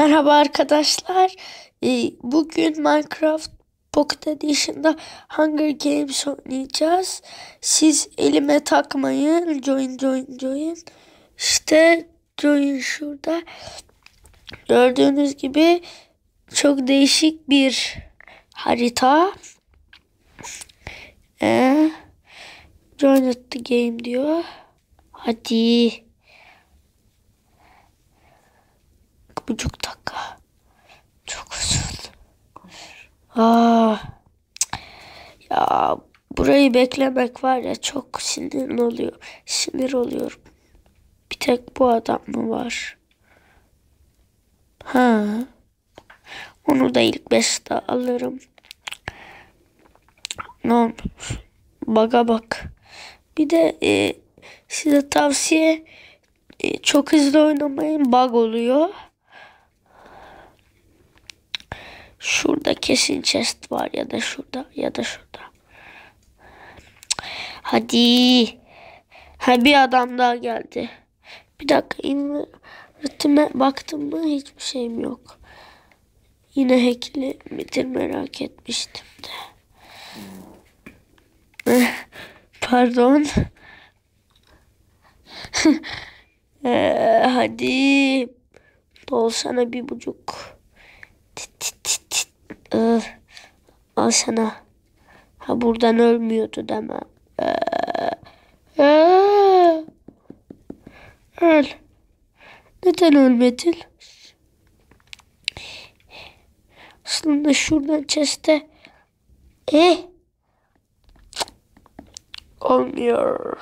Merhaba arkadaşlar. Ee, Bugün Minecraft Pocket Edition'da Hunger Games oynayacağız. Siz elime takmayın. Join join join. İşte join şurada. Gördüğünüz gibi çok değişik bir harita. Ee, join the game diyor. Hadi. Buçuk dakika. Çok uzun. Aa, ya burayı beklemek var ya çok sinir oluyor. Sinir oluyorum. Bir tek bu adam mı var? Ha. Onu da ilk beşte alırım. Ne Baga bak. Bir de e, size tavsiye e, çok hızlı oynamayın. Bug oluyor. Şurada kesin chest var ya da şurada ya da şurada. Hadi. Ha bir adam daha geldi. Bir dakika invertime baktım mı hiçbir şeyim yok. Yine hackli midir merak etmiştim de. Eh, pardon. ee, hadi. Dolsana bir buçuk. Ee, al sana. Ha buradan ölmüyordu deme. Ee, ee, öl. Neden ölmedin? Aslında şuradan chest'e eh olmuyor.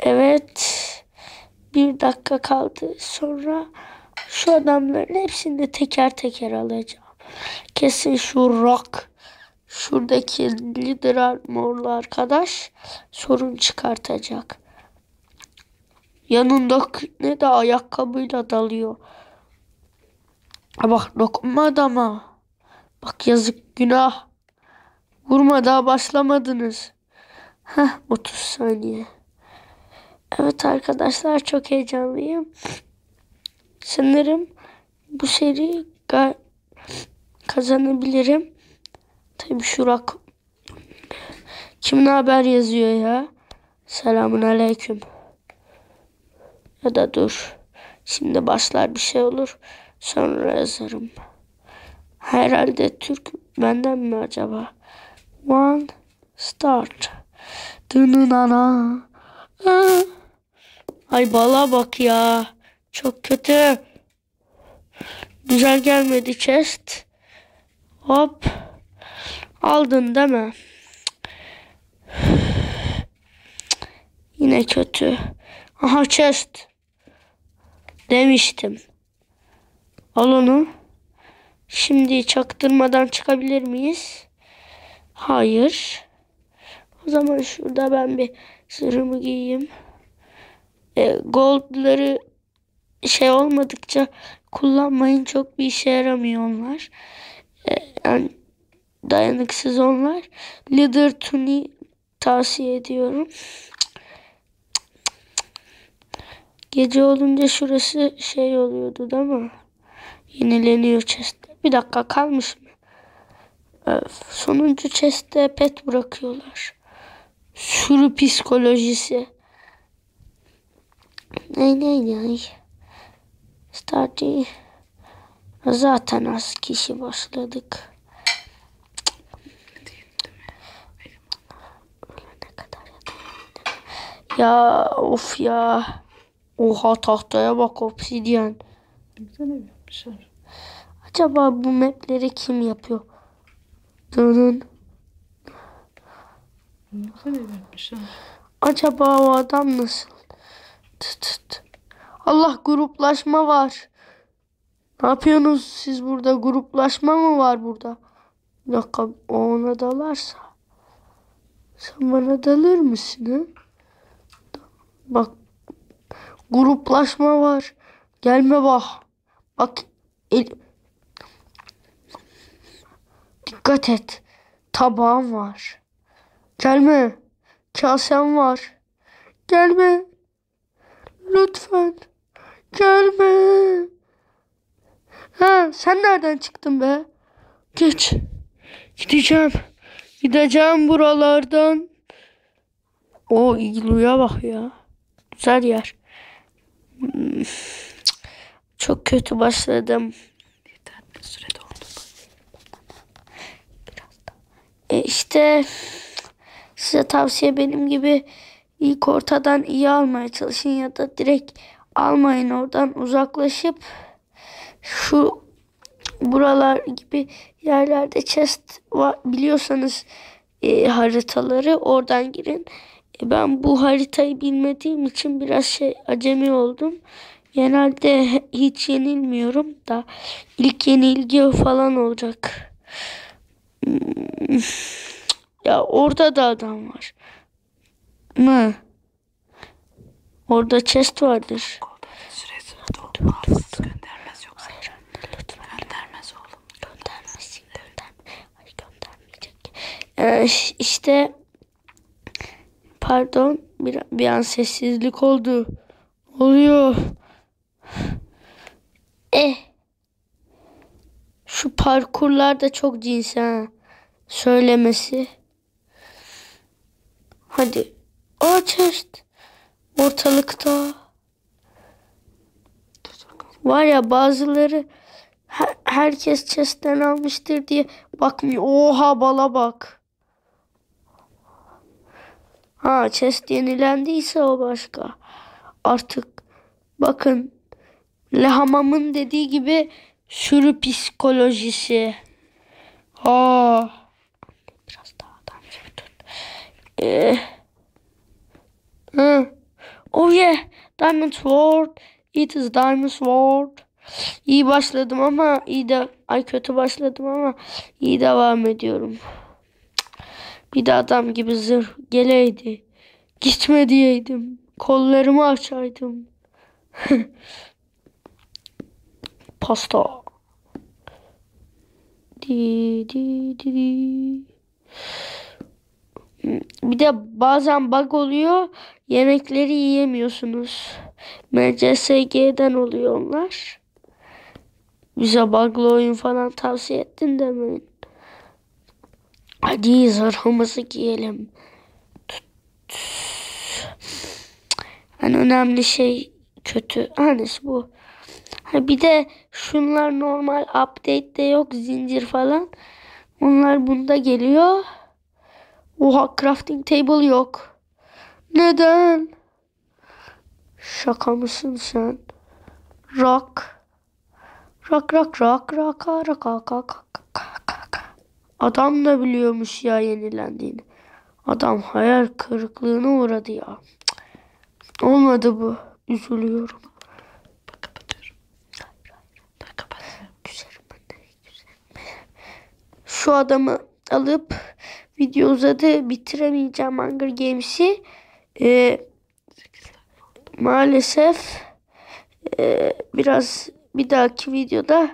Evet. Bir dakika kaldı. Sonra şu adamların hepsini teker teker alacağım. Kesin şu rock şuradaki lider armorlu arkadaş sorun çıkartacak. Yanında ne de ayakkabıyla dalıyor. Bak dokunma adama. Bak yazık günah. Vurma daha başlamadınız. Heh 30 saniye. Evet arkadaşlar çok heyecanlıyım. Sanırım bu seri kazanabilirim. Tabii şurak kim ne haber yazıyor ya? Selamun aleyküm. Ya da dur. Şimdi başlar bir şey olur. Sonra yazarım. Herhalde Türk benden mi acaba? One start. Dının ana. Aa. Ay bala bak ya. Çok kötü. Güzel gelmedi chest. Hop. Aldın değil mi? Yine kötü. Aha chest. Demiştim. Al onu. Şimdi çaktırmadan çıkabilir miyiz? Hayır. O zaman şurada ben bir sırrımı giyeyim e, goldları şey olmadıkça kullanmayın çok bir işe yaramıyor onlar. E, yani dayanıksız onlar. Leader Tuni tavsiye ediyorum. Gece olunca şurası şey oluyordu değil mi? Yenileniyor chest. Bir dakika kalmış mı? Öf, sonuncu chest'te pet bırakıyorlar. Sürü psikolojisi. Nay nay. Starty. Zaten az kişi başladık. Ya of ya. Oha tahtaya bak obsidyen. Acaba bu mapleri kim yapıyor? Dönün. Acaba o adam nasıl? Tıt tıt. Allah gruplaşma var. Ne yapıyorsunuz siz burada? Gruplaşma mı var burada? Bir dakika o ona dalarsa. Sen bana dalır mısın ha? Bak gruplaşma var. Gelme bak. Bak el... Dikkat et. Tabağım var. Gelme. kasem var. Gelme. Lütfen. Gelme. Ha, sen nereden çıktın be? Geç. Gideceğim. Gideceğim buralardan. O igluya bak ya. Güzel yer. Çok kötü başladım. Sürede oldu. E işte size tavsiye benim gibi ilk ortadan iyi almaya çalışın ya da direkt almayın oradan uzaklaşıp şu buralar gibi yerlerde chest var biliyorsanız e, haritaları oradan girin. E, ben bu haritayı bilmediğim için biraz şey acemi oldum. Genelde hiç yenilmiyorum da ilk yenilgi falan olacak. Hmm. Ya orada da adam var. Mı? Orada chest vardır. Süresi doldu. Hafız göndermez yoksa. Göndermez oğlum. Göndermesin gönderme. Hayır göndermeyecek. Ee, işte pardon bir, bir an sessizlik oldu. Oluyor. Eh. Şu parkurlar da çok cins ha. Söylemesi. Hadi. Chest. Ortalıkta. Var ya bazıları her- herkes chest'ten almıştır diye bakmıyor. Oha bala bak. Ha chest yenilendiyse o başka. Artık bakın Lehamam'ın dediği gibi sürü psikolojisi. Aa. Biraz daha adam gibi tut. Ee, hı. Oh yeah. Diamond Sword. It is Diamond Sword. İyi başladım ama iyi de ay kötü başladım ama iyi devam ediyorum. Bir de adam gibi zırh geleydi. Gitme diyeydim. Kollarımı açaydım. Pasta. Di di di di. Bir de bazen bug oluyor. Yemekleri yiyemiyorsunuz. MCSG'den oluyor onlar. Bize bug'lı oyun falan tavsiye ettin demeyin. Hadi zırhımızı giyelim. En önemli şey kötü. Hanesi bu. Bir de şunlar normal update'de yok zincir falan. Onlar bunda geliyor. Oha crafting table yok. Neden? Şaka mısın sen? Rock. Rock rock rock rock rock rock rock Adam da biliyormuş ya yenilendiğini. Adam hayal kırıklığına uğradı ya. Olmadı bu. Üzülüyorum. Şu adamı alıp video uzadı bitiremeyeceğim Hunger Games'i. Ee, maalesef e, biraz bir dahaki videoda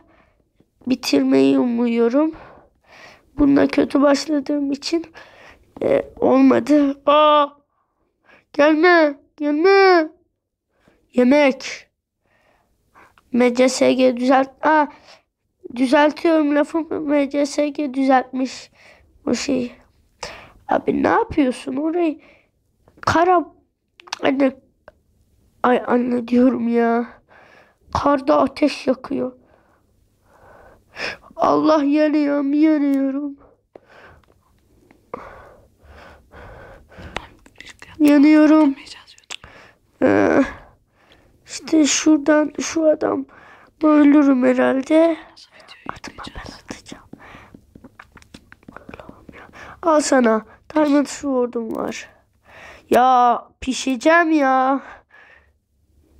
bitirmeyi umuyorum. Bunda kötü başladığım için e, olmadı. Aa, gelme, gelme. Yemek. MCSG düzelt. Aa, düzeltiyorum lafımı. MCSG düzeltmiş o şeyi. Abi ne yapıyorsun orayı? Kara anne ay anne diyorum ya. Karda ateş yakıyor. Allah yanıyorum yanıyorum. Yanıyorum. Ee, işte şuradan şu adam ölürüm herhalde. Atıma ben atacağım. Al sana. Diamond Sword'um var. Ya pişeceğim ya.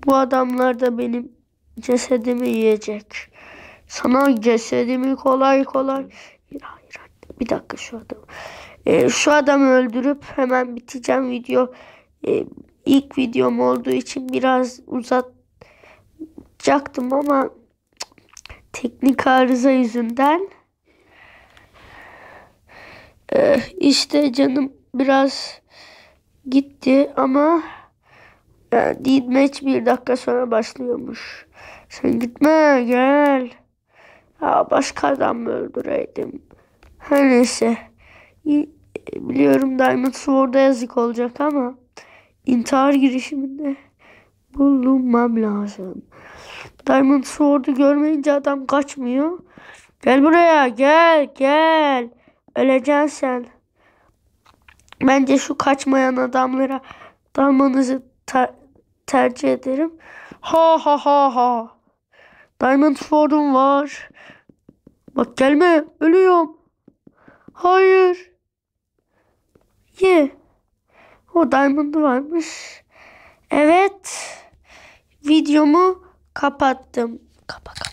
Bu adamlar da benim cesedimi yiyecek. Sana cesedimi kolay kolay. Hayır, hayır. Bir dakika şu adam. Ee, şu adamı öldürüp hemen biteceğim video. Ee, ilk videom olduğu için biraz uzatacaktım ama teknik arıza yüzünden Ee, işte canım biraz gitti ama yani deathmatch bir dakika sonra başlıyormuş. Sen gitme gel. Ya başka adam mı öldüreydim? Her neyse. Biliyorum Diamond Sword'a yazık olacak ama intihar girişiminde bulunmam lazım. Diamond Sword'u görmeyince adam kaçmıyor. Gel buraya gel gel. Öleceksin. Bence şu kaçmayan adamlara dalmanızı ter- tercih ederim. Ha ha ha ha. Diamond Sword'um var. Bak gelme ölüyorum. Hayır. Ye. O diamond'ı varmış. Evet. Videomu kapattım. Kapa kapa.